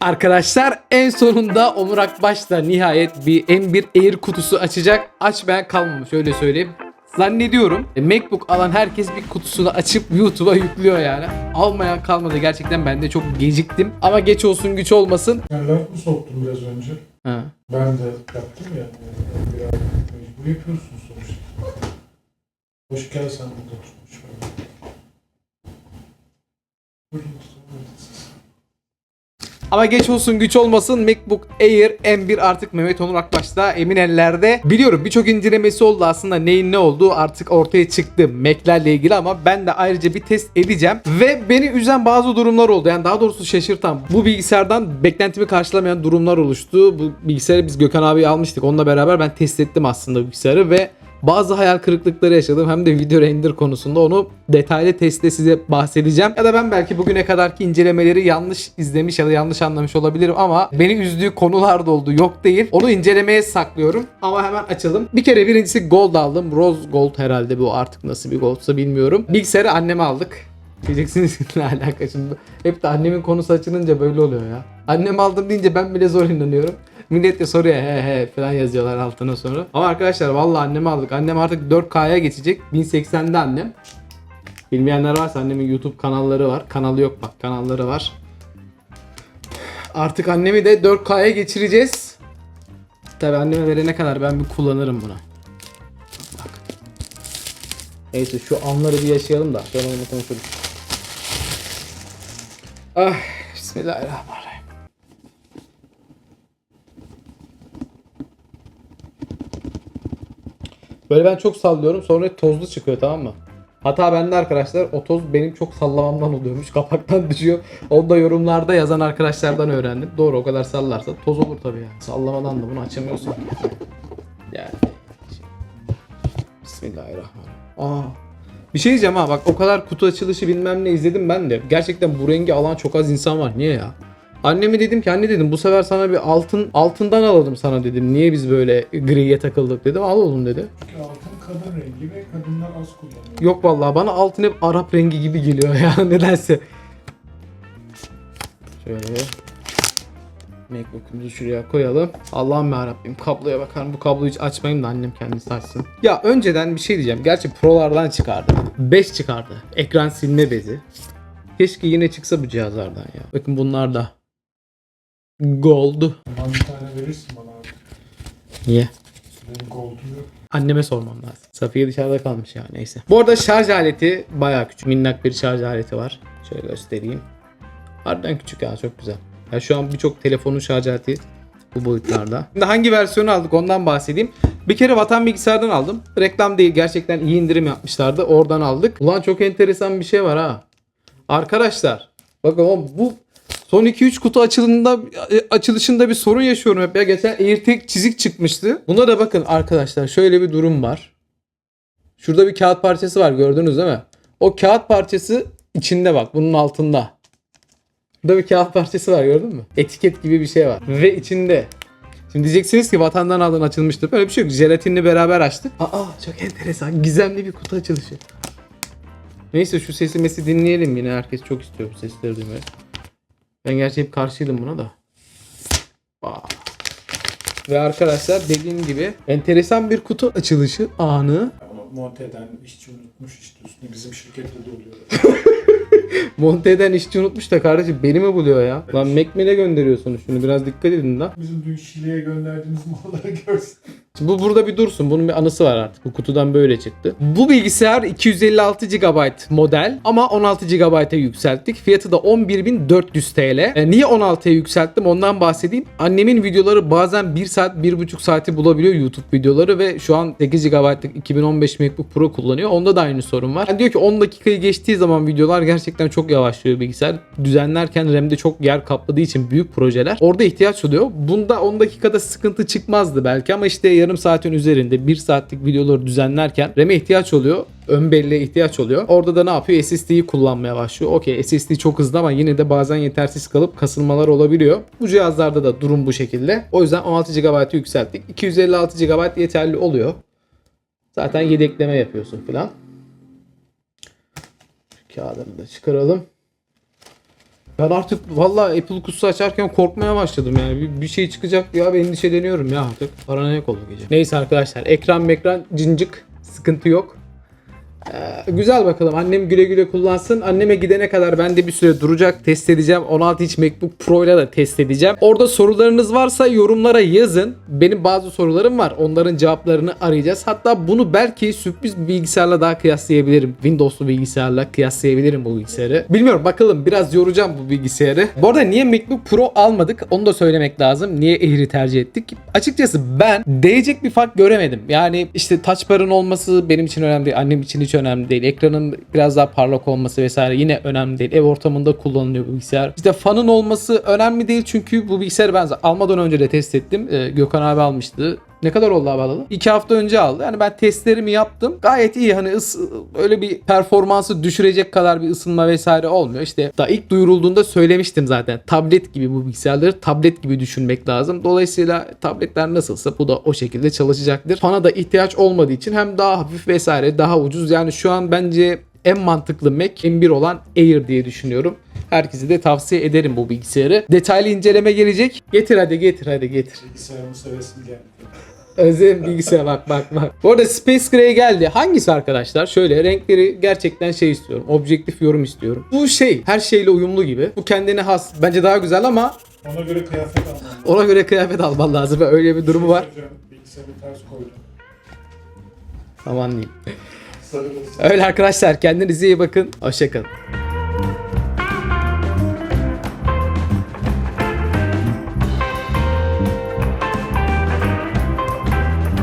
Arkadaşlar en sonunda Onur Akbaş da nihayet bir M1 Air kutusu açacak. Açmayan kalmamış öyle söyleyeyim. Zannediyorum e, MacBook alan herkes bir kutusunu açıp YouTube'a yüklüyor yani. Almayan kalmadı gerçekten ben de çok geciktim. Ama geç olsun güç olmasın. Ben laf mı soktum biraz önce? Ha. Ben de yaptım ya. Biraz mecbur yapıyorsun sonuçta. Hoş geldin sen burada oturmuş. Buyurun. Ama geç olsun güç olmasın MacBook Air M1 artık Mehmet Onur Akbaş'ta emin ellerde. Biliyorum birçok incelemesi oldu aslında neyin ne olduğu artık ortaya çıktı Mac'lerle ilgili ama ben de ayrıca bir test edeceğim. Ve beni üzen bazı durumlar oldu. Yani daha doğrusu şaşırtan. Bu bilgisayardan beklentimi karşılamayan durumlar oluştu. Bu bilgisayarı biz Gökhan abi almıştık. Onunla beraber ben test ettim aslında bilgisayarı ve bazı hayal kırıklıkları yaşadım. Hem de video render konusunda onu detaylı testte size bahsedeceğim. Ya da ben belki bugüne kadarki incelemeleri yanlış izlemiş ya da yanlış anlamış olabilirim ama beni üzdüğü konular da oldu. Yok değil. Onu incelemeye saklıyorum. Ama hemen açalım. Bir kere birincisi gold aldım. Rose gold herhalde bu artık nasıl bir goldsa bilmiyorum. Bilgisayarı anneme aldık. Diyeceksiniz ne alaka şimdi. Hep de annemin konusu açılınca böyle oluyor ya. Annem aldım deyince ben bile zor inanıyorum. Millet de soruyor he he falan yazıyorlar altına sonra. Ama arkadaşlar vallahi annemi aldık. Annem artık 4K'ya geçecek. 1080'de annem. Bilmeyenler varsa annemin YouTube kanalları var. Kanalı yok bak kanalları var. Artık annemi de 4K'ya geçireceğiz. Tabi anneme verene kadar ben bir kullanırım bunu. Bak. Neyse şu anları bir yaşayalım da sonra onu konuşuruz. Ah, Bismillahirrahmanirrahim. Böyle ben çok sallıyorum sonra tozlu çıkıyor tamam mı? Hata bende arkadaşlar. O toz benim çok sallamamdan oluyormuş. Kapaktan düşüyor. Onu da yorumlarda yazan arkadaşlardan öğrendim. Doğru o kadar sallarsa toz olur tabii yani. Sallamadan da bunu açamıyorsun. Yani. Bismillahirrahmanirrahim. Aa. Bir şey diyeceğim ha bak o kadar kutu açılışı bilmem ne izledim ben de. Gerçekten bu rengi alan çok az insan var. Niye ya? Anneme dedim ki anne dedim bu sefer sana bir altın altından alalım sana dedim. Niye biz böyle griye takıldık dedim. Al oğlum dedi. Çünkü altın kadın rengi ve kadınlar az kullanıyor. Yok vallahi bana altın hep Arap rengi gibi geliyor ya nedense. Şöyle MacBook'umuzu şuraya koyalım. Allah'ım yarabbim kabloya bakar Bu kabloyu hiç açmayayım da annem kendisi açsın. Ya önceden bir şey diyeceğim. Gerçi Pro'lardan çıkardı. 5 çıkardı. Ekran silme bezi. Keşke yine çıksa bu cihazlardan ya. Bakın bunlar da gold. Bana bir tane verirsin bana abi. Niye? Benim gold'um yok. Anneme sormam lazım. Safiye dışarıda kalmış ya neyse. Bu arada şarj aleti bayağı küçük. Minnak bir şarj aleti var. Şöyle göstereyim. Harbiden küçük ya çok güzel. Ya şu an birçok telefonun şarj aleti bu boyutlarda. Şimdi hangi versiyonu aldık ondan bahsedeyim. Bir kere Vatan Bilgisayar'dan aldım. Reklam değil gerçekten iyi indirim yapmışlardı. Oradan aldık. Ulan çok enteresan bir şey var ha. Arkadaşlar bakın o bu son 2-3 kutu açılımında açılışında bir sorun yaşıyorum hep ya. Geçen AirTag çizik çıkmıştı. Buna da bakın arkadaşlar şöyle bir durum var. Şurada bir kağıt parçası var gördünüz değil mi? O kağıt parçası içinde bak bunun altında. Burada bir kağıt parçası var gördün mü? Etiket gibi bir şey var. Ve içinde. Şimdi diyeceksiniz ki vatandan aldın açılmıştır. Böyle bir şey yok. Jelatinle beraber açtık. Aa çok enteresan. Gizemli bir kutu açılışı. Neyse şu sesi mesi dinleyelim yine. Herkes çok istiyor bu sesleri duymayı. Ben gerçi hep karşıydım buna da. Aa. Ve arkadaşlar dediğim gibi enteresan bir kutu açılışı anı. Ama monte eden işçi unutmuş işte üstüne bizim şirkette de oluyor. Monte eden işçi unutmuş da kardeşim beni mi buluyor ya? Lan Macmill'e gönderiyorsunuz şunu biraz dikkat edin lan. Bizim dün Şile'ye gönderdiğimiz malları görsün. Bu burada bir dursun. Bunun bir anısı var artık. Bu kutudan böyle çıktı. Bu bilgisayar 256 GB model ama 16 GB'a yükselttik. Fiyatı da 11.400 TL. E, niye 16'ya yükselttim ondan bahsedeyim. Annemin videoları bazen 1 saat 1,5 saati bulabiliyor YouTube videoları ve şu an 8 GB'lık 2015 MacBook Pro kullanıyor. Onda da aynı sorun var. Yani diyor ki 10 dakikayı geçtiği zaman videolar gerçekten çok yavaşlıyor bilgisayar. Düzenlerken RAM'de çok yer kapladığı için büyük projeler orada ihtiyaç oluyor. Bunda 10 dakikada sıkıntı çıkmazdı belki ama işte yarım saatin üzerinde 1 saatlik videoları düzenlerken RAM'e ihtiyaç oluyor. Ön belleğe ihtiyaç oluyor. Orada da ne yapıyor? SSD'yi kullanmaya başlıyor. Okey SSD çok hızlı ama yine de bazen yetersiz kalıp kasılmalar olabiliyor. Bu cihazlarda da durum bu şekilde. O yüzden 16 GB'ı yükselttik. 256 GB yeterli oluyor. Zaten yedekleme yapıyorsun filan. Şu kağıdını da çıkaralım. Ben artık valla Apple kutusu açarken korkmaya başladım yani. Bir, bir şey çıkacak ya ben endişeleniyorum ya artık. Paranoyak oldu gece. Neyse arkadaşlar ekran mekran cincik sıkıntı yok. Ee, güzel bakalım. Annem güle güle kullansın. Anneme gidene kadar ben de bir süre duracak. Test edeceğim. 16 inç MacBook Pro ile de test edeceğim. Orada sorularınız varsa yorumlara yazın. Benim bazı sorularım var. Onların cevaplarını arayacağız. Hatta bunu belki sürpriz bir bilgisayarla daha kıyaslayabilirim. Windows'lu bilgisayarla kıyaslayabilirim bu bilgisayarı. Bilmiyorum bakalım biraz yoracağım bu bilgisayarı. Bu arada niye MacBook Pro almadık onu da söylemek lazım. Niye Air'i tercih ettik? Açıkçası ben değecek bir fark göremedim. Yani işte touch bar'ın olması benim için önemli değil. Annem için hiç önemli değil. Ekranın biraz daha parlak olması vesaire yine önemli değil. Ev ortamında kullanılıyor bu bilgisayar. İşte fanın olması önemli değil çünkü bu bilgisayarı ben almadan önce de test ettim. Ee, Gökhan abi almıştı. Ne kadar oldu abi alalı? 2 hafta önce aldı. Yani ben testlerimi yaptım. Gayet iyi. Hani ıs öyle bir performansı düşürecek kadar bir ısınma vesaire olmuyor. İşte daha ilk duyurulduğunda söylemiştim zaten. Tablet gibi bu bilgisayarları tablet gibi düşünmek lazım. Dolayısıyla tabletler nasılsa bu da o şekilde çalışacaktır. Fana da ihtiyaç olmadığı için hem daha hafif vesaire daha ucuz. Yani şu an bence en mantıklı Mac M1 olan Air diye düşünüyorum. Herkese de tavsiye ederim bu bilgisayarı. Detaylı inceleme gelecek. Getir hadi getir hadi getir. Bilgisayarımı sevesim geldi. Özlem bilgisayar bak bak bak. Bu arada Space Gray geldi. Hangisi arkadaşlar? Şöyle renkleri gerçekten şey istiyorum. Objektif yorum istiyorum. Bu şey her şeyle uyumlu gibi. Bu kendine has. Bence daha güzel ama Ona göre kıyafet almam lazım. ona göre kıyafet alman lazım. Öyle bir durumu var. Hocam, Bilgisayarı ters koydum. Aman diyeyim. Öyle arkadaşlar kendinize iyi bakın. Hoşçakalın.